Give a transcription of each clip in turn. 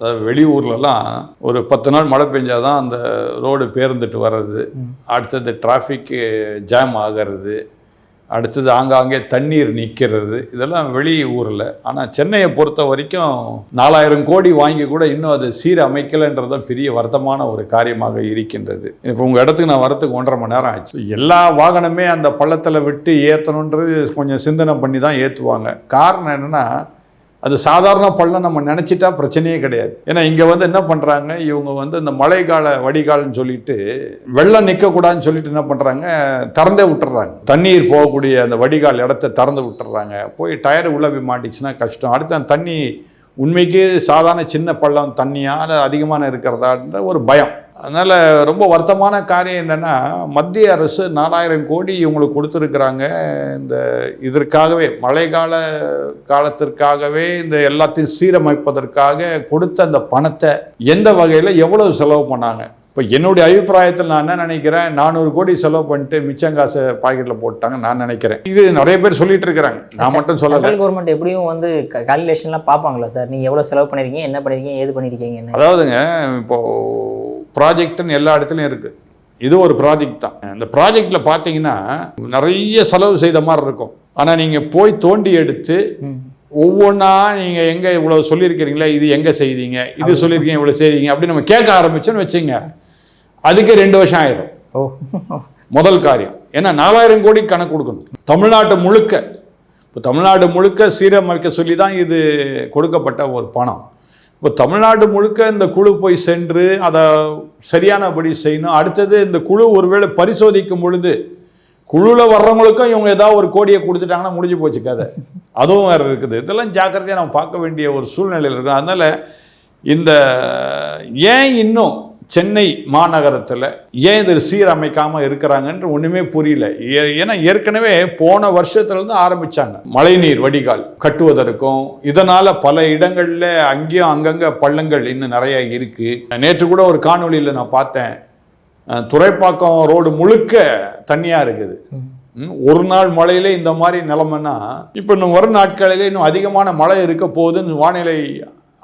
அதாவது வெளியூர்லலாம் ஒரு பத்து நாள் மழை பெஞ்சாதான் அந்த ரோடு பேர்ந்துட்டு வர்றது. அடுத்தது டிராஃபிக்கு ஜாம் ஆகிறது. அடுத்தது ஆங்காங்கே தண்ணீர் நிற்கிறது இதெல்லாம் வெளி ஊரில். ஆனால் சென்னையை பொறுத்த வரைக்கும் நாலாயிரம் கோடி வாங்கி கூட இன்னும் அது சீரமைக்கலைன்றது தான் பெரிய வருத்தமான ஒரு காரியமாக இருக்கின்றது. இப்போ உங்கள் இடத்துக்கு நான் வரத்துக்கு ஒன்றரை மணி நேரம் ஆச்சு. எல்லா வாகனமே அந்த பள்ளத்தில் விட்டு ஏற்றணுன்றது கொஞ்சம் சிந்தனை பண்ணி தான் ஏற்றுவாங்க காரணம் என்னென்னா அது சாதாரண பள்ளம் நம்ம நினச்சிட்டா பிரச்சனையே கிடையாது. ஏன்னா இங்கே வந்து என்ன பண்ணுறாங்க இவங்க வந்து இந்த மழைக்கால வடிகால்னு சொல்லிட்டு வெள்ளம் நிற்கக்கூடாதுன்னு சொல்லிட்டு என்ன பண்ணுறாங்க திறந்தே விட்டுறாங்க. தண்ணீர் போகக்கூடிய அந்த வடிகால் இடத்த திறந்து விட்டுறாங்க. போய் டயர் உள்ளே போய் மாட்டிச்சுன்னா கஷ்டம். அடுத்து அந்த தண்ணி உண்மைக்கு சாதாரண சின்ன பள்ளம் தண்ணியாக அல்லது அதிகமான இருக்கிறதான்ற ஒரு பயம். அதனால் ரொம்ப வருத்தமான காரியம் என்னென்னா மத்திய அரசு நாலாயிரம் கோடி இவங்களுக்கு கொடுத்துருக்குறாங்க. இந்த இதற்காகவே மழைக்கால காலத்திற்காகவே இந்த எல்லாத்தையும் சீரமைப்பதற்காக கொடுத்த அந்த பணத்தை எந்த வகையில் எவ்வளவு செலவு பண்ணாங்க? இப்போ என்னுடைய அபிப்பிராயத்தில் நான் என்ன நினைக்கிறேன்? நானூறு கோடி செலவு பண்ணிட்டு மிச்சம் காசை பாக்கெட்டில் போட்டாங்க நான் நினைக்கிறேன். இது நிறைய பேர் சொல்லிட்டு இருக்கிறாங்க. நான் மட்டும் சொல்லலை. சென்ட்ரல் கவர்மெண்ட் எப்படியும் வந்து கால்குலேஷன்லாம் பார்ப்பாங்களா சார்? நீங்கள் எவ்வளோ செலவு பண்ணிருக்கீங்க என்ன பண்ணிருக்கீங்க ஏது பண்ணிருக்கீங்கன்னு. அதாவதுங்க இப்போ ப்ராஜெக்ட்னு எல்லா இடத்துலையும் இருக்குது இது ஒரு ப்ராஜெக்ட் தான். இந்த ப்ராஜெக்டில் பார்த்தீங்கன்னா நிறைய செலவு செய்த மாதிரி இருக்கும். ஆனால் நீங்கள் போய் தோண்டி எடுத்து. ஒவ்வொன்றா நீங்கள் எங்கே இவ்வளோ சொல்லியிருக்கிறீங்களே இது எங்கே செய்தீங்க? இது சொல்லியிருக்கீங்க இவ்வளோ செய்தீங்க அப்படின்னு நம்ம கேட்க ஆரம்பிச்சோன்னு வச்சுங்க. அதுக்கு ரெண்டு வருஷம் ஆயிரும். ஓ. முதல் காரியம். ஏன்னா நாலாயிரம் கோடி கணக்கு கொடுக்கணும். தமிழ்நாட்டு முழுக்க. இப்போ தமிழ்நாடு முழுக்க சீரமைக்க சொல்லி தான் இது கொடுக்கப்பட்ட ஒரு பணம். இப்போ தமிழ்நாடு முழுக்க இந்த குழு போய் சென்று அதை சரியானபடி செய்யணும். அடுத்தது இந்த குழு ஒருவேளை பரிசோதிக்கும் பொழுது குழுவில் வர்றவங்களுக்கும் இவங்க ஏதாவது ஒரு கோடியை கொடுத்துட்டாங்கன்னா முடிஞ்சு போச்சு கதை. அதுவும் வேறு இருக்குது. இதெல்லாம் ஜாக்கிரதையாக நம்ம பார்க்க வேண்டிய ஒரு சூழ்நிலையில் இருக்கு அதனால் இந்த ஏன் இன்னும் சென்னை மாநகரத்தில் ஏன் இது சீரமைக்காமல் இருக்கிறாங்கன்ற ஒன்றுமே புரியல. ஏ- ஏன்னா ஏற்கனவே போன வருஷத்துலேருந்து ஆரம்பித்தாங்க மழைநீர் வடிகால் கட்டுவதற்கும் இதனால் பல இடங்களில் அங்கேயும் அங்கங்கே பள்ளங்கள் இன்னும் நிறைய இருக்குது நேற்று கூட ஒரு காணொளியில் நான் பார்த்தேன். துறைப்பாக்கம் ரோடு முழுக்க தண்ணியாக இருக்குது. ஒரு நாள் மழையிலே இந்த மாதிரி நிலமைன்னா இப்போ இன்னும் வரும் நாட்களிலே இன்னும் அதிகமான மழை இருக்க போகுதுன்னு வானிலை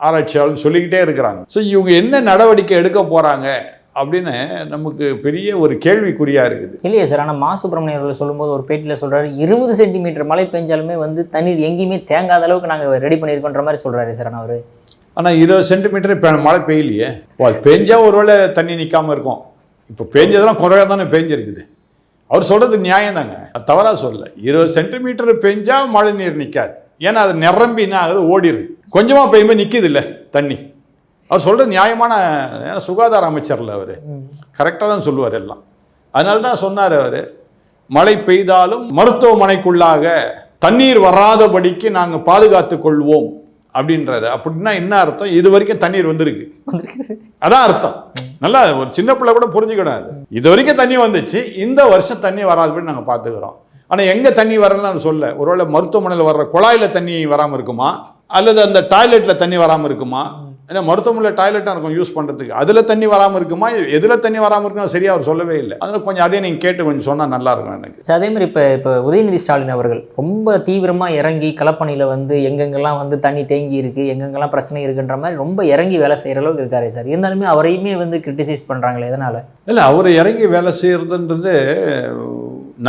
ஆராய்ச்சியாளர் சொல்லிக்கிட்டே இருக்கிறாங்க. ஸோ இவங்க என்ன நடவடிக்கை எடுக்க போகிறாங்க அப்படின்னு நமக்கு பெரிய ஒரு கேள்விக்குறியாக இருக்குது. இல்லையே சார் ஆனால் மா சுப்பிரமணியம் அவர்கள் சொல்லும்போது ஒரு பேட்டியில் சொல்றாரு இருபது சென்டிமீட்டர் மழை பெஞ்சாலுமே வந்து தண்ணீர் எங்கேயுமே தேங்காத அளவுக்கு நாங்கள் ரெடி பண்ணியிருக்கோன்ற மாதிரி சொல்றாரு சார் ஆனால் அவர். ஆனால் இருபது சென்டிமீட்டர் இப்போ மழை பெய்யலையே. அது பெஞ்சா ஒருவேளை தண்ணி நிற்காம இருக்கும். இப்போ பெஞ்சதெல்லாம் குறைவாக தானே பெஞ்சிருக்குது. அவர் சொல்கிறது நியாயம் தாங்க. அது தவறாக சொல்லல. இருபது சென்டிமீட்டர் பெஞ்சா மழை நீர் நிற்காது ஏன்னா அது நிரம்பினா அது ஓடிடுது கொஞ்சமாக பெய்யும்போது நிற்கிது இல்லை தண்ணி. அவர் சொல்கிறது நியாயமான சுகாதார அமைச்சர்ல அவர். கரெக்டாக தான் சொல்லுவார் எல்லாம். அதனால தான் சொன்னார் அவர் மழை பெய்தாலும் மருத்துவமனைக்குள்ளாக தண்ணீர் வராதபடிக்கு நாங்கள் பாதுகாத்து கொள்வோம். அப்படின்றாரு. அப்படின்னா என்ன அர்த்தம்? இது வரைக்கும் தண்ணீர் வந்திருக்கு. அதான் அர்த்தம். நல்லா ஒரு சின்ன பிள்ளை கூட புரிஞ்சுக்கணும் அது. இது வரைக்கும் தண்ணி வந்துச்சு. இந்த வருஷம் தண்ணி வராதபடி நாங்கள் பார்த்துக்கிறோம் ஆனால் எங்கே தண்ணி வரலன்னு சொல்ல ஒருவேளை மருத்துவமனையில் வர்ற குழாயில் தண்ணி வராமல் இருக்குமா? அல்லது அந்த டாய்லெட்டில் தண்ணி வராமல் இருக்குமா? ஏன்னா மருத்துவமனையில் டாய்லெட்டாக இருக்கும் யூஸ் பண்ணுறதுக்கு அதில் தண்ணி வராமல் இருக்குமா? எதில் தண்ணி வராமல் இருக்குமா சரியாக அவர் சொல்லவே இல்லை. அதில் கொஞ்சம் அதே நீங்கள் கேட்டு கொஞ்சம் சொன்னால் நல்லா இருக்கும் எனக்கு. சார் அதே மாதிரி இப்போ இப்போ உதயநிதி ஸ்டாலின் அவர்கள் ரொம்ப தீவிரமாக இறங்கி களப்பணியில் வந்து எங்கெங்கெல்லாம் வந்து தண்ணி தேங்கி இருக்குது எங்கெங்கெல்லாம் பிரச்சனை இருக்குன்ற மாதிரி ரொம்ப இறங்கி வேலை செய்கிற அளவுக்கு இருக்காரு சார். இருந்தாலுமே அவரையுமே வந்து கிரிட்டிசைஸ் பண்ணுறாங்களே எதனால்? இல்லை அவர் இறங்கி வேலை செய்கிறதுன்றது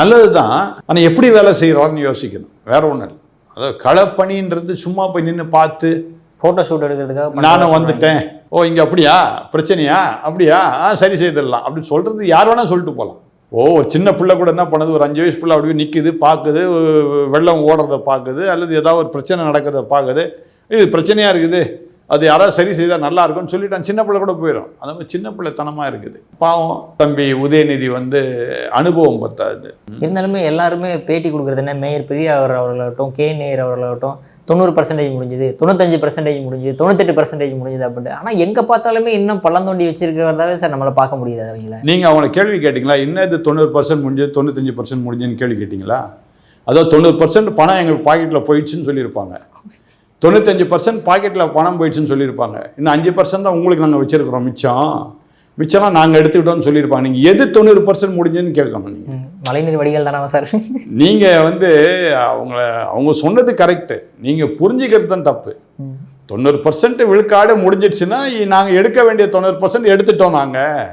நல்லது தான் ஆனால் எப்படி வேலை செய்கிறாருன்னு யோசிக்கணும். வேற ஒன்றும் இல்லை. அதாவது களப்பணின்றது சும்மா போய் நின்று பார்த்து ஃபோட்டோ ஷூட் எடுக்கிறதுக்காக நானும் வந்துட்டேன். ஓ இங்கே அப்படியா? பிரச்சனையா? அப்படியா? ஆ சரி செய்திடலாம். அப்படின்னு சொல்கிறது யார் வேணால் சொல்லிட்டு போகலாம் ஓ ஒரு சின்ன பிள்ளை கூட என்ன பண்ணுது? ஒரு அஞ்சு வயசு பிள்ளை அப்படியே நிற்குது பார்க்குது வெள்ளம் ஓடுறத பார்க்குது அல்லது ஏதாவது ஒரு பிரச்சனை நடக்கிறத பார்க்குது. இது பிரச்சனையாக இருக்குது? அது யாராவது சரி செய்தால் நல்லா இருக்கும்னு சொல்லிட்டு அந்த சின்ன பிள்ளை கூட போயிடும் அந்த மாதிரி சின்ன பிள்ளைத்தனமாக இருக்குது. பாவம் தம்பி உதயநிதி வந்து அனுபவம் பத்தாது. இருந்தாலுமே எல்லாருமே பேட்டி கொடுக்குறது என்ன? மேயர் பெரியார் அவர்களாகட்டும் கே. நேயர் அவர்களாகட்டும் தொண்ணூறு பர்சன்டேஜ் முடிஞ்சுது தொண்ணூத்தஞ்சு பர்சன்டேஜ் முடிஞ்சுது தொண்ணூத்தெட்டு பர்சன்டேஜ் முடிஞ்சுது அப்படின்ட்டு. ஆனால் எங்கே பார்த்தாலுமே இன்னும் பள்ளம் தோண்டி வச்சிருக்கிறதாவே சார் நம்மளை பார்க்க முடியுது அவங்கள? நீங்கள் அவங்கள கேள்வி கேட்டிங்களா? என்ன இது தொண்ணூறு பர்சன்ட் முடிஞ்சு தொண்ணூத்தஞ்சு பர்சன்ட் முடிஞ்சுன்னு கேள்வி கேட்டிங்களா? அதாவது தொண்ணூறு பர்சன்ட் பணம் எங்கள் பாக்கெட்டில் போயிடுச்சுன்னு சொல்லியிருப்பாங்க. தொண்ணூத்தஞ்சு பர்சன்ட் பாக்கெட்டில் பணம் போயிடுச்சுன்னு சொல்லியிருப்பாங்க. இன்னும் அஞ்சு பர்சன்ட் தான் உங்களுக்கு நாங்கள் வச்சுருக்குறோம் மிச்சம். மிச்சம்லாம் நாங்கள் எடுத்துக்கிட்டோம்னு சொல்லியிருப்பாங்க. நீங்கள் எது தொண்ணூறு பர்சன்ட் முடிஞ்சுன்னு கேட்கணும் நீங்கள் மழைநீர் வடிகால் தானே சார்? நீங்கள் வந்து அவங்கள அவங்க சொன்னது கரெக்டு நீங்கள் புரிஞ்சுக்கிறது தான் தப்பு. தொண்ணூறு பர்சன்ட் விழுக்காடு முடிஞ்சிடுச்சுன்னா நாங்கள் எடுக்க வேண்டிய தொண்ணூறு பர்சன்ட் எடுத்துட்டோம் நாங்கள்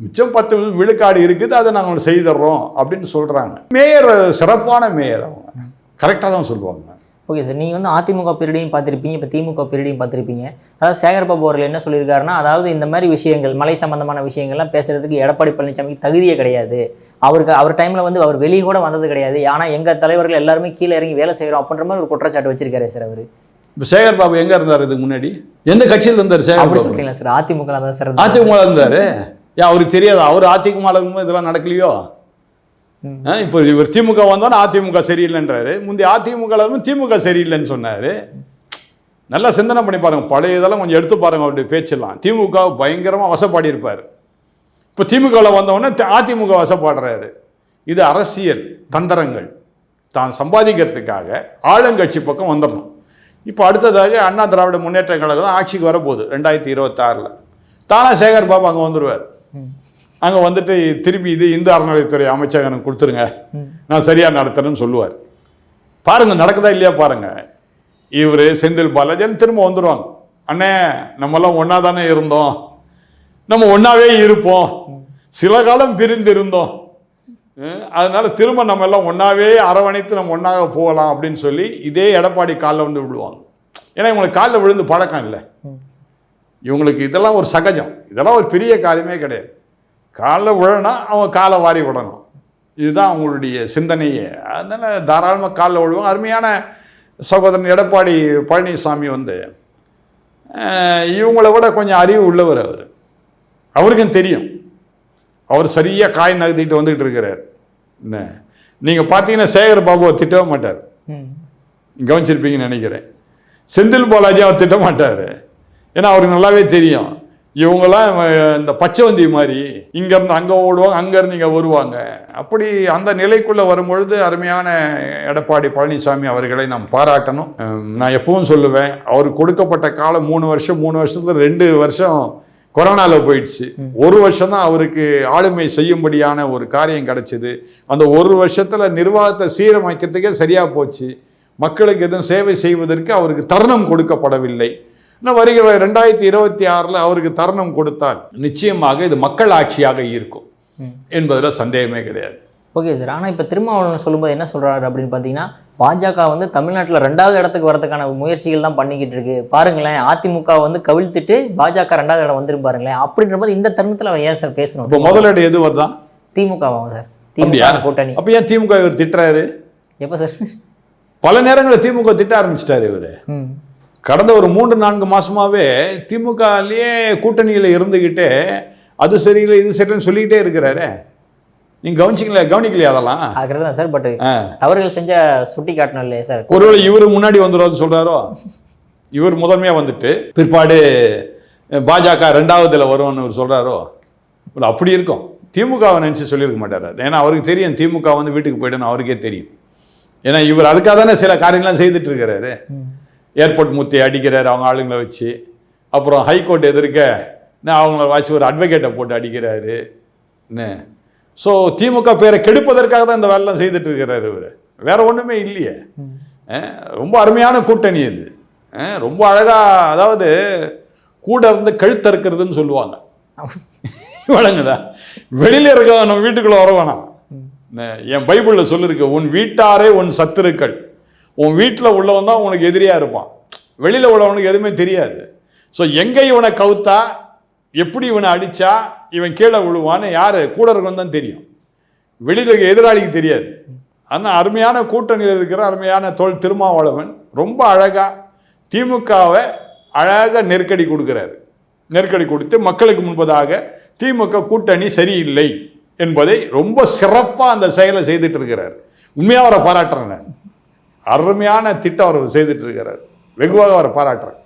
மிச்சம் பத்து விழுக்காடு இருக்குது அதை நாங்கள் செய்துடுறோம் அப்படின்னு சொல்கிறாங்க மேயர் சிறப்பான மேயர் அவங்க. கரெக்டாக தான் சொல்லுவாங்க. ஓகே சார் நீங்கள் வந்து அதிமுக பீரியடையும் பார்த்துருப்பீங்க இப்போ திமுக பீரியடையும் பார்த்துருப்பீங்க. அதாவது சேகர்பாபு அவர்கள் என்ன சொல்லியிருக்காருன்னா அதாவது இந்த மாதிரி விஷயங்கள் மலை சம்பந்தமான விஷயங்கள்லாம் பேசுறதுக்கு எடப்பாடி பழனிசாமிக்கு தகுதியே கிடையாது. அவருக்கு அவர் டைமில் வந்து அவர் வெளியே கூட வந்தது கிடையாது. ஆனால் எங்கள் தலைவர்கள் எல்லாருமே கீழே இறங்கி வேலை செய்கிறோம் அப்படின்ற மாதிரி ஒரு குற்றச்சாட்டு வச்சிருக்காரு சார் அவர். இப்போ சேகர் பாபு எங்கே இருந்தார் இதுக்கு முன்னாடி? எந்த கட்சியில் இருந்தார் சேகர் அப்படி பாபு சொல்றீங்களா சார் அதிமுக தான் சார் இருந்தாரு. அதிமுக இருந்தார்? ஏன் அவருக்கு தெரியாது? அவர் அதிமுக இதெல்லாம் நடக்கலையோ? இப்போ இவர் திமுக வந்தோன்னே அதிமுக சரியில்லைன்றாரு. முந்தைய அதிமுக திமுக சரியில்லைன்னு சொன்னார். நல்லா சிந்தனை பண்ணி பாருங்க. பழைய இதெல்லாம் கொஞ்சம் எடுத்து பாருங்க அவருடைய பேச்செல்லாம். திமுக பயங்கரமாக வசப்பாடி இருப்பார். இப்போ திமுகவில் வந்தவொடனே அதிமுக வசப்பாடுறாரு. இது அரசியல் தந்திரங்கள். தான் சம்பாதிக்கிறதுக்காக ஆளுங்கட்சி பக்கம் வந்துடணும் இப்போ அடுத்ததாக அண்ணா திராவிட முன்னேற்ற கழகம் ஆட்சிக்கு வரப்போகுது ரெண்டாயிரத்தி இருபத்தாறில். தானா சேகர் பாபு அங்கே வந்துடுவார். அங்கே வந்துட்டு திருப்பி இது இந்து அறநிலையத்துறை அமைச்சகனுக்கு கொடுத்துருங்க. நான் சரியாக நடத்துறேன்னு சொல்லுவார். பாருங்கள் நடக்குதா இல்லையா பாருங்கள் இவர் செந்தில் பாலாஜின்னு திரும்ப வந்துடுவாங்க அண்ணே நம்மெல்லாம் ஒன்றா தானே இருந்தோம். நம்ம ஒன்றாவே இருப்போம். சில காலம் பிரிந்து இருந்தோம் அதனால் அதனால திரும்ப நம்ம எல்லாம் ஒன்றாவே அரவணைத்து நம்ம ஒன்றாக போகலாம் அப்படின்னு சொல்லி இதே எடப்பாடி காலில் வந்து விழுவாங்க ஏன்னா இவங்களுக்கு காலில் விழுந்து பழக்கம் இல்லை. இவங்களுக்கு இதெல்லாம் ஒரு சகஜம். இதெல்லாம் ஒரு பெரிய காரியமே கிடையாது. காலில் விழனா அவங்க காலை வாரி விடணும். இதுதான் அவங்களுடைய சிந்தனையே. அதனால் தாராளமாக காலில் விழுவாங்க அருமையான சகோதரன் எடப்பாடி பழனிசாமி வந்து இவங்களை விட கொஞ்சம் அறிவு உள்ளவர் அவர். அவருக்கும் தெரியும். அவர் சரியாக காய் நகர்த்திட்டு வந்துக்கிட்டு இருக்கிறார். என்ன? நீங்கள் பார்த்தீங்கன்னா சேகர் பாபுவை திட்டவே மாட்டார். கவனிச்சிருப்பீங்கன்னு நினைக்கிறேன். செந்தில் பாலாஜி அவர் திட்ட மாட்டார். ஏன்னா அவருக்கு நல்லாவே தெரியும். இவங்கெல்லாம் இந்த பச்சைவந்தி மாதிரி. இங்கேருந்து அங்கே ஓடுவாங்க அங்கேருந்து இங்கே வருவாங்க. அப்படி அந்த நிலைக்குள்ளே வரும்பொழுது அருமையான எடப்பாடி பழனிசாமி அவர்களை நாம் பாராட்டணும். நான் எப்பவும் சொல்லுவேன் அவருக்கு கொடுக்கப்பட்ட காலம் மூணு வருஷம் மூணு வருஷத்துல ரெண்டு வருஷம் கொரோனாவில் போயிடுச்சு. ஒரு வருஷம் தான் அவருக்கு ஆளுமை செய்யும்படியான ஒரு காரியம் கிடைச்சிது. அந்த ஒரு வருஷத்தில் நிர்வாகத்தை சீரமைக்கிறதுக்கே சரியாக போச்சு. மக்களுக்கு எதுவும் சேவை செய்வதற்கு அவருக்கு தருணம் கொடுக்கப்படவில்லை. இன்னும் வருகிற ரெண்டாயிரத்தி இருபத்தி ஆறில் அவருக்கு தருணம் கொடுத்தால் நிச்சயமாக இது மக்கள் ஆட்சியாக இருக்கும். என்பதில் சந்தேகமே கிடையாது. Okay sir. ஆனால் இப்போ திருமாவளவன் சொல்லும்போது என்ன சொல்கிறாரு அப்படின்னு பார்த்தீங்கன்னா பாஜக வந்து தமிழ்நாட்டில் ரெண்டாவது இடத்துக்கு வரதுக்கான முயற்சிகள் தான் பண்ணிக்கிட்டு இருக்கு. பாருங்களேன் அதிமுக வந்து கவிழ்த்துட்டு பாஜக ரெண்டாவது இடம் வந்துரும் பாருங்களேன். அப்படின்ற போது இந்த தருணத்தில் அவன் ஏன் சார் இப்போ பேசணும் முதலிடம் எது வருதான் திமுகவாகும் சார்? திமுக கூட்டணி. அப்போ ஏன் திமுக இவர் திட்டுறாரு? எப்போ சார்? பல நேரங்களில் திமுக திட்ட ஆரம்பிச்சிட்டாரு இவர். ம். கடந்த ஒரு மூன்று நான்கு மாசமாவே திமுகலேயே கூட்டணியில் இருந்துக்கிட்டே அது சரியில்லை இது சரியில்லைன்னு சொல்லிக்கிட்டே இருக்கிறாரே. நீங்க கவனிச்சிங்களா கவனிக்கலையா அதெல்லாம்? அதுக்கு தான் சார் பட். தவறுகள் செஞ்ச சுட்டி காட்டணும் இல்லையா சார். ஒருவேளை இவர் முன்னாடி வந்துடுவார்னு சொல்றாரோ? இவர் முதன்மையா வந்துட்டு பிற்பாடு பாஜக ரெண்டாவதுல வரும்னு இவர் சொல்றாரோ? இல்ல, அப்படி இருக்கும். திமுகவை நினச்சி சொல்லியிருக்க மாட்டாரு. ஏன்னா அவருக்கு தெரியும் திமுக வந்து வீட்டுக்கு போயிடணும் அவருக்கே தெரியும். ஏன்னா இவர் அதுக்காக தானே சில காரியங்கள்லாம் செய்துட்டு இருக்கிறாரு. ஏர்போர்ட் முத்தி அடிக்கிறாரு அவங்க ஆளுங்களை வச்சு. அப்புறம் ஹைகோர்ட் எதிர்க்க நான் அவங்கள வச்சு ஒரு அட்வொகேட்டை போட்டு அடிக்கிறாரு. ஸோ திமுக பேரை கெடுப்பதற்காக தான் இந்த வேலைலாம் செய்துட்டு இருக்கிறாரு இவர். வேற ஒன்றுமே இல்லையே. ரொம்ப அருமையான கூட்டணி இது. ரொம்ப அழகாக அதாவது கூட இருந்து கழுத்தறுக்கிறதுன்னு சொல்லுவாங்க. வழங்குதா? வெளியில் இருக்க நம்ம வீட்டுக்குள்ளே வர வேணாம். என் பைபிளில் சொல்லிருக்கு உன் வீட்டாரே உன் சத்துருக்கள். உன் வீட்டில் உள்ளவன் தான் உனக்கு எதிரியாக இருப்பான். வெளியில் உள்ளவனுக்கு எதுவுமே தெரியாது. ஸோ எங்கே இவனை கவுத்தா? எப்படி இவனை அடித்தா இவன் கீழே விழுவான்னு யார்? கூட இருக்கணும் தான் தெரியும். வெளியில் எதிராளிக்கு தெரியாது. ஆனால் அருமையான கூட்டணியில் இருக்கிற அருமையான தோல் திருமாவளவன் ரொம்ப அழகாக திமுகவை அழகாக நெருக்கடி கொடுக்குறாரு. நெருக்கடி கொடுத்து மக்களுக்கு முன்பதாக திமுக கூட்டணி சரியில்லை என்பதை ரொம்ப சிறப்பாக அந்த செயலை செய்துட்டு இருக்கிறார். உண்மையாக அவரை பாராட்டுறேன் நான். அருமையான திட்டம் அவர் செய்துட்டு இருக்கிறார். வெகுவாக அவரை பாராட்டுறேன்.